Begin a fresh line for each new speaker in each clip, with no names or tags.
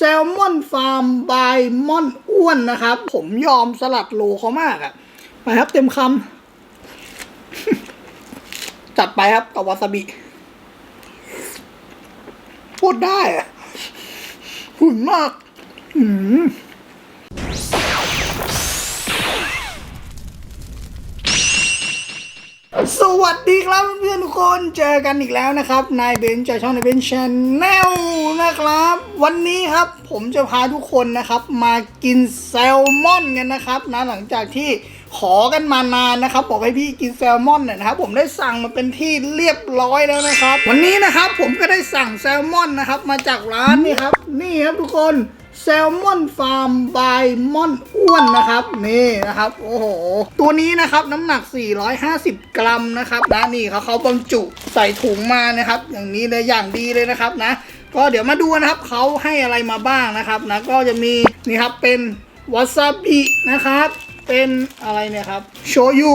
แซลมอนฟาร์มบายม่อนอ้วนนะครับ ผมยอมสลัดโลเขามากอะไปครับเต็มคำจัดไปครับกับวาซาบิพูดได้อะหุ่นมาก อืม สวัสดีครับเพื่อนๆทุกคนเจอกันอีกแล้วนะครับนายเบนจากช่องนายเบนชาแนลนะครับ วันนี้ครับผมจะพาทุกคนนะครับ มากินแซลมอนกันนะครับนะหลังจากที่ขอกันมานานนะครับ บอกให้พี่กินแซลมอนหน่อยนะครับ ผมได้สั่งมาเป็นที่เรียบร้อยแล้วนะครับ วันนี้นะครับผมก็ได้สั่งแซลมอนนะครับ มาจากร้านนี่ครับ นี่ครับทุกคน แซลมอนฟาร์มบายม่อนอ้วนนะครับ นี่นะครับโอ้โหตัวนี้นะครับน้ำหนัก 450 กรัมนะครับนะนี่เขาเขาบรรจุใส่ถุงมานะครับ อย่างนี้เลยอย่างดีเลยนะครับนะ ก็เดี๋ยวมาดูนะครับเขาให้อะไรมาบ้างนะครับนะก็จะมีนี่ครับเป็นวาซาบินะครับ เป็นอะไรเนี่ยครับโชยุ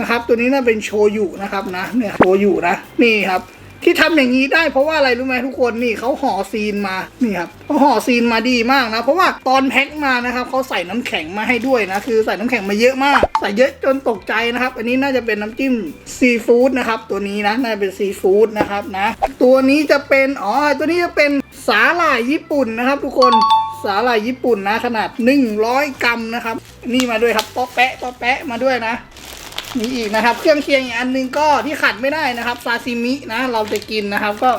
นะครับ ตัวนี้น่าเป็นโชยุนะครับนะเนี่ยโชยุนะนี่ครับ ที่ทำอย่างนี้ได้เพราะว่าอะไรรู้ไหมทุกคนนี่เขาห่อซีนมานี่ครับเขาห่อซีนมาดีมากนะ เพราะว่าตอนแพ็คมานะครับเขาใส่น้ำแข็งมาให้ด้วยนะคือใส่น้ำแข็งมาเยอะมาก ใส่เยอะจนตกใจนะครับ อันนี้น่าจะเป็นน้ำจิ้มซีฟู้ดนะครับตัวนี้นะน่าจะเป็นซีฟู้ดนะครับนะ ตัวนี้จะเป็นอ๋อตัวนี้จะเป็นสาหร่ายญี่ปุ่นนะครับ ทุกคนสาหร่ายญี่ปุ่นนะขนาด 100 กรัมนะครับ นี่มาด้วยครับป๊อแปะป๊อแปะมาด้วยนะ มีอีกนะครับ เครื่องเคียงอีกอันหนึงก็ที่ขาดไม่ได้นะครับซาซิมินะเราจะกินนะครับก็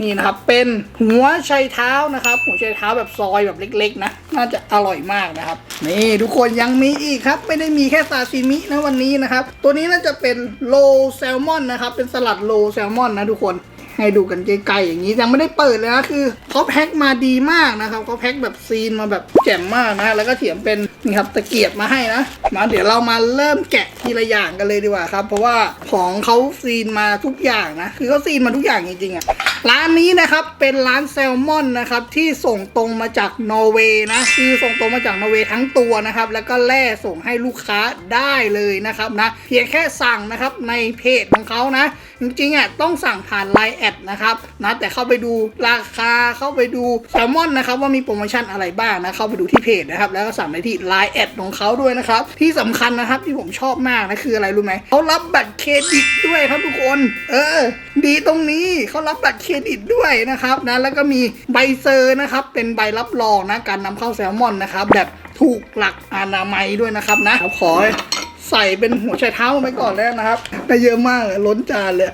นี่นะครับ เป็นหัวไชเท้านะครับ หัวไชเท้าแบบซอยแบบเล็กๆนะ น่าจะอร่อยมากนะครับ นี่ทุกคนยังมีอีกครับ ไม่ได้มีแค่ซาซิมินะวันนี้นะครับ ตัวนี้น่าจะเป็นโลแซลมอนนะครับ เป็นสลัดโลแซลมอนนะทุกคน ให้ดูกันไกลๆอย่างนี้ยังไม่ได้เปิดเลยนะคือเขาแพ็คมาดีมากนะครับเขาแพ็คแบบซีนมาแบบแจ่มมากนะแล้วก็เถียมเป็นนี่ครับตะเกียบมาให้นะมาเดี๋ยวเรามาเริ่มแกะทีละอย่างกันเลยดีกว่าครับ เพราะว่าของเขาซีนมาทุกอย่างนะคือเขาซีนมาทุกอย่างจริงๆอะร้านนี้นะครับเป็นร้านแซลมอนนะครับที่ส่งตรงมาจากนอร์เวย์นะคือส่งตรงมาจากนอร์เวย์ทั้งตัวนะครับแล้วก็แล่ส่งให้ลูกค้าได้เลยนะครับนะเพียงแค่สั่งนะครับในเพจของเขานะจริงๆอะต้องสั่งผ่านไลน์ดนะครับนะแต่เข้าไปดูราคาเข้าไปดูแซลมอนนะครับว่ามีโปรโมชั่นอะไรบ้างนะเข้าไปดูที่เพจนะครับแล้วก็สั่งได้ที่ไลน์แอดของเขาด้วยนะครับที่สำคัญนะครับที่ผมชอบมากนะคืออะไรรู้ไหมเขารับบัตรเครดิตด้วยครับทุกคน เออ ดีตรงนี้เขารับบัตรเครดิตด้วยนะครับนะแล้วก็มีใบเซอร์นะครับเป็นใบรับรองนะการนำเข้าแซลมอนนะครับแบบถูกหลักอนามัยด้วยนะครับนะขอใส่เป็นหัวไชเท้าไปก่อนแล้วนะครับได้เยอะมากล้นจานเลย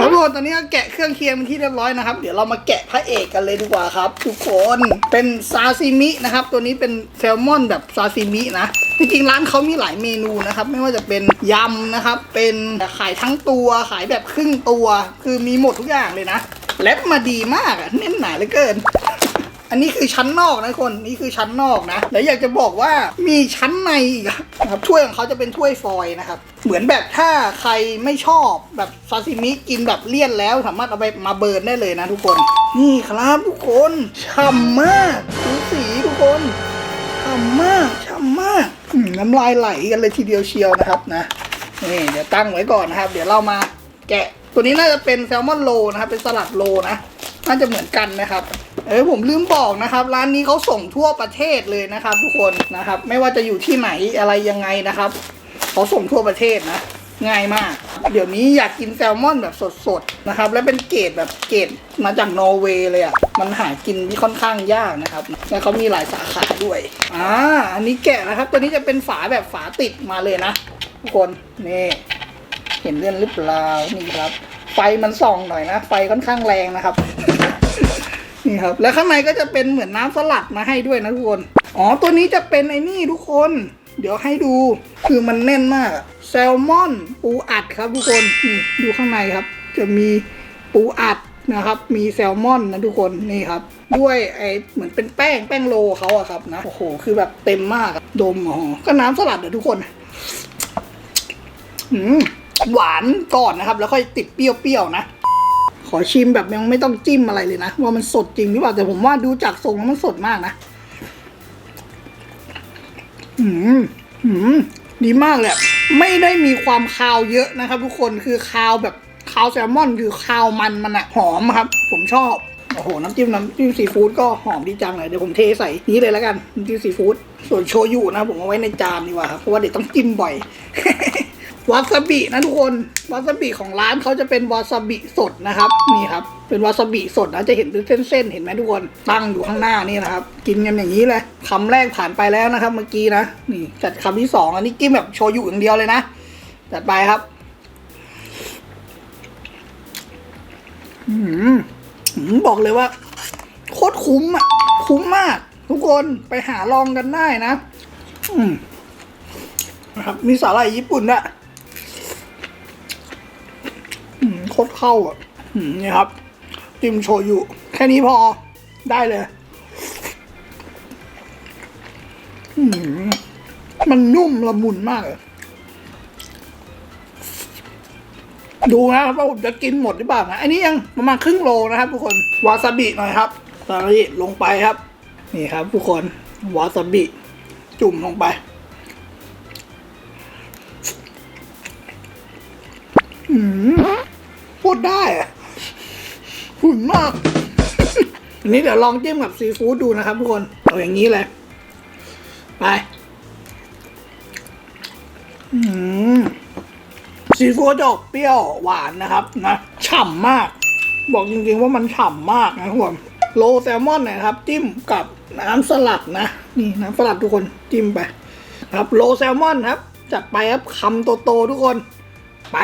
ครับทุกคนตอนนี้แกะเครื่องเคียงเป็นที่เรียบร้อยนะครับ เดี๋ยวเรามาแกะพระเอกกันเลยดีกว่าครับ ทุกคนเป็นซาซิมินะครับ ตัวนี้เป็นแซลมอนแบบซาซิมินะจริงๆร้านเขามีหลายเมนูนะครับ ไม่ว่าจะเป็นยำนะครับ เป็นขายทั้งตัวขายแบบครึ่งตัว คือมีหมดทุกอย่างเลยนะแลบมาดีมากอะเน้นหนาเหลือเกิน อันนี้คือชั้นนอกนะคนนี่คือชั้นนอกนะ แล้วอยากจะบอกว่ามีชั้นในอีกนะครับถ้วยของเขาจะเป็นถ้วยฟอยนะครับ เหมือนแบบถ้าใครไม่ชอบแบบซาซิมิกินแบบเลี่ยนแล้วสามารถเอาไปมาเบิร์นได้เลยนะทุกคน นี่ครับทุกคนฉ่ำมากดูสีทุกคนฉ่ำมากฉ่ำมากน้ำลายไหลกันเลยทีเดียวเชียวนะครับนะนี่เดี๋ยวตั้งไว้ก่อนนะครับ เดี๋ยวเรามาแกะตัวนี้น่าจะเป็นแซลมอนโลนะครับเป็นสลัดโลนะน่าจะเหมือนกันนะครับ เออผมลืมบอกนะครับ ร้านนี้เขาส่งทั่วประเทศเลยนะครับ ทุกคนนะครับ ไม่ว่าจะอยู่ที่ไหนอะไรยังไงนะครับเขาส่งทั่วประเทศนะ ง่ายมาก เดี๋ยวนี้อยากกินแซลมอนแบบสดๆนะครับ และเป็นเกรดแบบเกรดมาจากนอร์เวย์เลยอะมันหากินที่ค่อนข้างยากนะครับ และเขามีหลายสาขาด้วยอ่าอันนี้แกะนะครับ ตัวนี้จะเป็นฝาแบบฝาติดมาเลยนะทุกคนนี่เห็นเลื่อนหรือเปล่านี่ครับ ไฟมันส่องหน่อยนะ ไฟค่อนข้างแรงนะครับ นี่ครับ แล้วข้างในก็จะเป็นเหมือนน้ำสลัดมาให้ด้วยนะทุกคน อ๋อ ตัวนี้จะเป็นไอ้นี่ทุกคน เดี๋ยวให้ดู คือมันแน่นมาก แซลมอนปูอัดครับทุกคน นี่ดูข้างในครับ จะมีปูอัดนะครับ มีแซลมอนนะทุกคน นี่ครับ ด้วยไอเหมือนเป็นแป้งแป้งโลเขาอะครับนะ โอ้โห คือแบบเต็มมาก ดมอ๋อ ก็น้ำสลัดเดี๋ยวทุกคน อืมหวานก่อนนะครับ แล้วค่อยติดเปรี้ยวๆนะ ขอชิมแบบยังไม่ต้องจิ้มอะไรเลยนะว่ามันสดจริงหรือเปล่าแต่ผมว่าดูจากทรงแล้วมันสดมากนะอืมอืมดีมากเลยไม่ได้มีความคาวเยอะนะครับ ทุกคนคือคาวแบบคาวแซลมอนคือคาวมันมันอะหอมครับ ผมชอบโอ้โหน้ำจิ้มน้ำจิ้มซีฟู้ดก็หอมดีจังเลยเดี๋ยวผมเทใส่นี้เลยแล้วกันน้ำจิ้มซีฟู้ดส่วนโชยุนะผมเอาไว้ในจานดีกว่าครับเพราะว่าเดี๋ยวต้องจิ้มบ่อย วาซาบินะทุกคนวาซาบิของร้านเขาจะเป็นวาซาบิสดนะครับนี่ครับ เป็นวาซาบิสดนะจะเห็นเป็นเส้นๆเห็นไหมทุกคนตั้งอยู่ข้างหน้านี่นะครับ กินกันอย่างนี้เลยคำแรกผ่านไปแล้วนะครับ เมื่อกี้นะนี่จัดคำที่สองอันนี้จิ้มแบบโชยุอย่างเดียวเลยนะจัดไปครับอืมบอกเลยว่า โคตรคุ้มอะคุ้มมาก ทุกคนไปหาลองกันได้นะ อืมนะครับมีสาหร่ายญี่ปุ่นด้วยอืม ตรเข้าอะนี่ครับจิ้มโชยุ แค่นี้พอได้เลย มันนุ่มละมุนมากเลยดูนะครับว่าผมจะกินหมดหรือเปล่านะอันนี้ยังประมาณครึ่งโลนะครับ ทุกคนวาซาบิหน่อยครับวาซาบิลงไปครับ นี่ครับ ทุกคนวาซาบิจุ่มลงไป ได้อะหุ่นมาก อันนี้เดี๋ยวลองจิ้มกับซีฟู้ดดูนะครับทุกคน เอาอย่างนี้เลย ไปซีฟู้ดจะออกเปรี้ยวหวานนะครับนะฉ่ำมาก บอกจริงๆว่ามันฉ่ำมากนะทุกคนโลแซลมอนนะครับ จิ้มกับน้ำสลัดนะ นี่น้ำสลัดทุกคนจิ้มไป ครับโลแซลมอนครับ จัดไปครับคำโตๆทุกคน ไป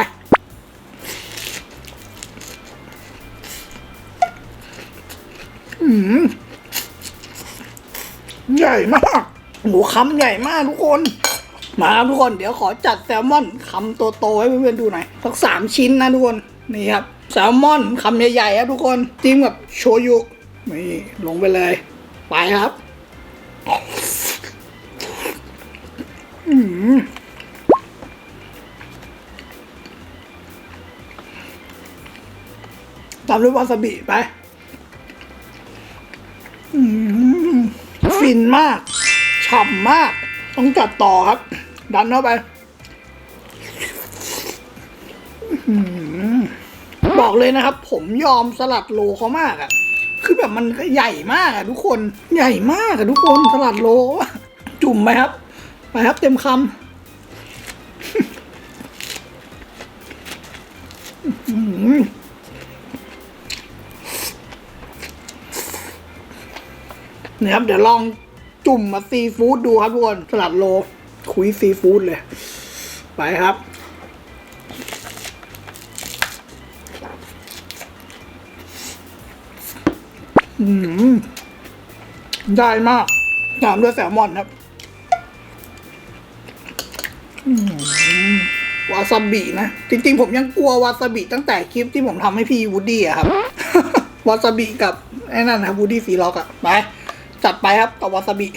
ใหญ่มากหมูคำใหญ่มากทุกคน มาทุกคนเดี๋ยวขอจัดแซลมอนคำโตๆให้เพื่อนๆดูหน่อยสักสามชิ้นนะทุกคนนี่ครับแซลมอนคำใหญ่ๆครับทุกคนจิ้มกับโชยุนี่ลงไปเลย ไปครับอืมตามด้วยวาซาบิไป ฟินมาก ฉ่ำมาก ต้องจัดต่อครับ ดันเข้าไป บอกเลยนะครับ ผมยอมสลัดโลเขามากอะ่ะ คือแบบมันใหญ่มากอะทุกคน ใหญ่มากอะทุกคน สลัดโล จุ่มไปครับ ไปครับเต็มคำอื้อหื นะครับ เดี๋ยวลองจุ่มมาซีฟู้ดดูครับทุกคนสลัดโลคุยซีฟู้ดเลย ไปครับ อืม ได้มากตามด้วยแซลมอนครับวาซาบินะ จริงๆ ผมยังกลัววาซาบิตั้งแต่คลิปที่ผมทำให้พี่วูดดี้อะครับ วาซาบิกับไอ้นั่นนะครับวูดดี้ซีล็อกอะไป จัดไปครับกับวาซาบิ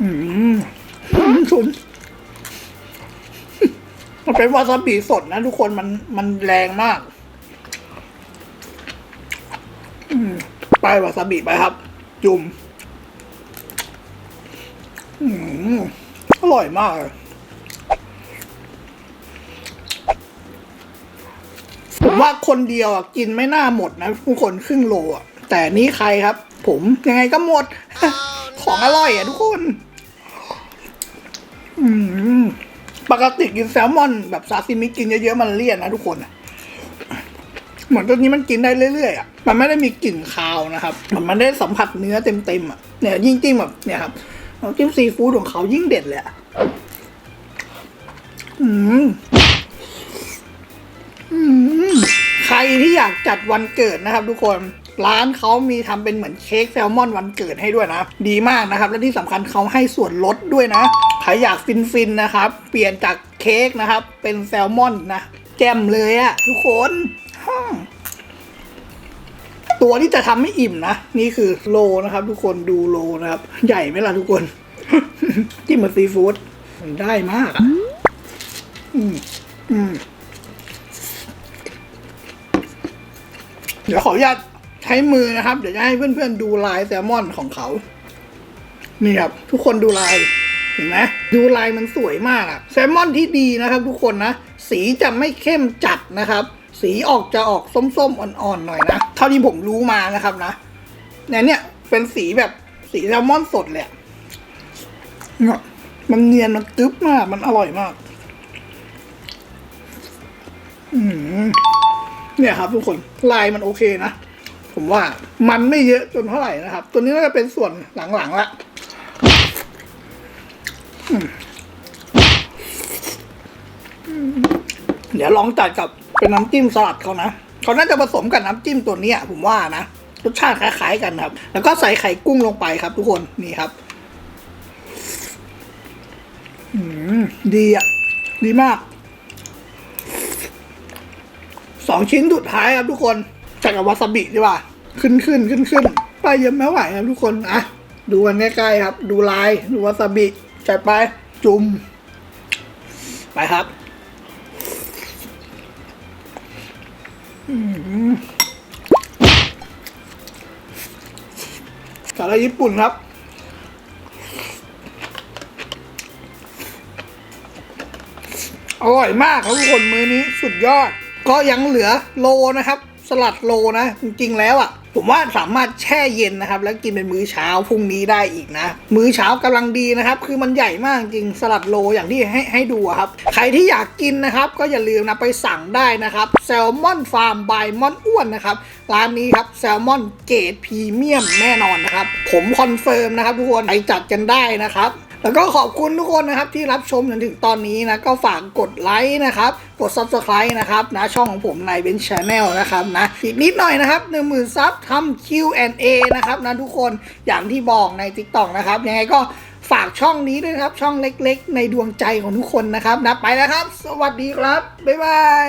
อืมชุนมันเป็นวาซาบิสดนะทุกคนมันมันแรงมากอืไปวาซาบิไปครับ จุ่มอืมอร่อยมากเลย ผมว่าคนเดียวอะกินไม่น่าหมดนะทุกคนครึ่งโลอะแต่นี่ใครครับ ผมยังไงก็หมด ของอร่อยอะทุกคนอืมปกติกินแซลมอนแบบซาซิมิกินเยอะๆมันเลี่ยนนะทุกคนเหมือนตัวนี้มันกินได้เรื่อยๆอะมันไม่ได้มีกลิ่นคาวนะครับมันไม่ได้สัมผัสเนื้อเต็มๆอะเนี่ยยิ่งจิ้มแบบเนี่ยครับน้ำจิ้มซีฟู้ดของเขายิ่งเด็ดเลยอะอือืม ใครที่อยากจัดวันเกิดนะครับ ทุกคนร้านเขามีทำเป็นเหมือนเค้กแซลมอนวันเกิดให้ด้วยนะ ดีมากนะครับ และที่สำคัญเขาให้ส่วนลดด้วยนะ ใครอยากฟินๆนะครับ เปลี่ยนจากเค้กนะครับ เป็นแซลมอนนะ แจ่มเลยอะทุกคน ตัวที่จะทำให้อิ่มนะ นี่คือโลนะครับ ทุกคนดูโลนะครับ ใหญ่ไหมล่ะทุกคนจิ้มกับซีฟู้ดได้มากอะอืมอืม เดี๋ยวขออนุญาตใช้มือนะครับ เดี๋ยวจะให้เพื่อนๆดูลายแซลมอนของเขา นี่ครับ ทุกคนดูลาย เห็นไหมดูลายมันสวยมากอะแซลมอนที่ดีนะครับ ทุกคนนะ สีจะไม่เข้มจัดนะครับ สีออกจะออกส้มๆอ่อนๆหน่อยนะ เท่าที่ผมรู้มานะครับนะเนี่ยเนี่ยเป็นสีแบบสีแซลมอนสดเลยอะเนี่ยมันเนียนมันกรึบมาก มันอร่อยมาก อืม เนี่ยครับทุกคนลายมันโอเคนะ ผมว่ามันไม่เยอะจนเท่าไหร่นะครับ ตัวนี้น่าจะเป็นส่วนหลังๆละอเดี๋ยวลองจัดกับเป็นน้ำจิ้มสลัดเขานะเขาน่าจะผสมกับน้ำจิ้มตัวเนี้ยผมว่านะรสชาติคล้ายๆกันครับ แล้วก็ใส่ไข่กุ้งลงไปครับ ทุกคนนี่ครับอืมดีอะ ดีมาก สองชิ้นสุดท้ายครับทุกคนจัดกับวาซาบิดีกว่า ขึ้นขึ้นขึ้นขึ้นไปเยอะไม่ไหวครับทุกคนอะดูกันใกล้ๆครับ ดูลายดูวาซาบิจัดไปจุ่มไปครับสาหร่ายญี่ปุ่นครับอร่อยมากครับทุกคนมื้อนี้สุดยอด ก็ยังเหลือโลนะครับ สลัดโลนะ จริงๆแล้วอะผมว่าสามารถแช่เย็นนะครับ แล้วกินเป็นมื้อเช้าพรุ่งนี้ได้อีกนะ มื้อเช้ากำลังดีนะครับ คือมันใหญ่มากจริงสลัดโลอย่างที่ให้ให้ดูอะครับ ใครที่อยากกินนะครับ ก็อย่าลืมนะไปสั่งได้นะครับแซลมอนฟาร์มบายมอนอ้วนนะครับร้านนี้ครับแซลมอนเกรดพรีเมียมแน่นอนนะครับ ผมคอนเฟิร์มนะครับทุกคนไปจัดกันได้นะครับ แล้วก็ขอบคุณทุกคนนะครับที่รับชมจนถึงตอนนี้นะก็ฝากกดไลค์นะครับ กด Subscribe นะครับนะช่องของผมในเบนชาแนลนะครับนะอีกนิดหน่อยนะครับ1 0,000ซับทำ Q&A นะครับนะทุกคนอย่างที่บอกใน TikTok นะครับ ยังไงก็ฝากช่องนี้ด้วยครับช่องเล็กๆ ในดวงใจของทุกคนนะครับนะไปแล้วครับ สวัสดีครับ บ๊ายบาย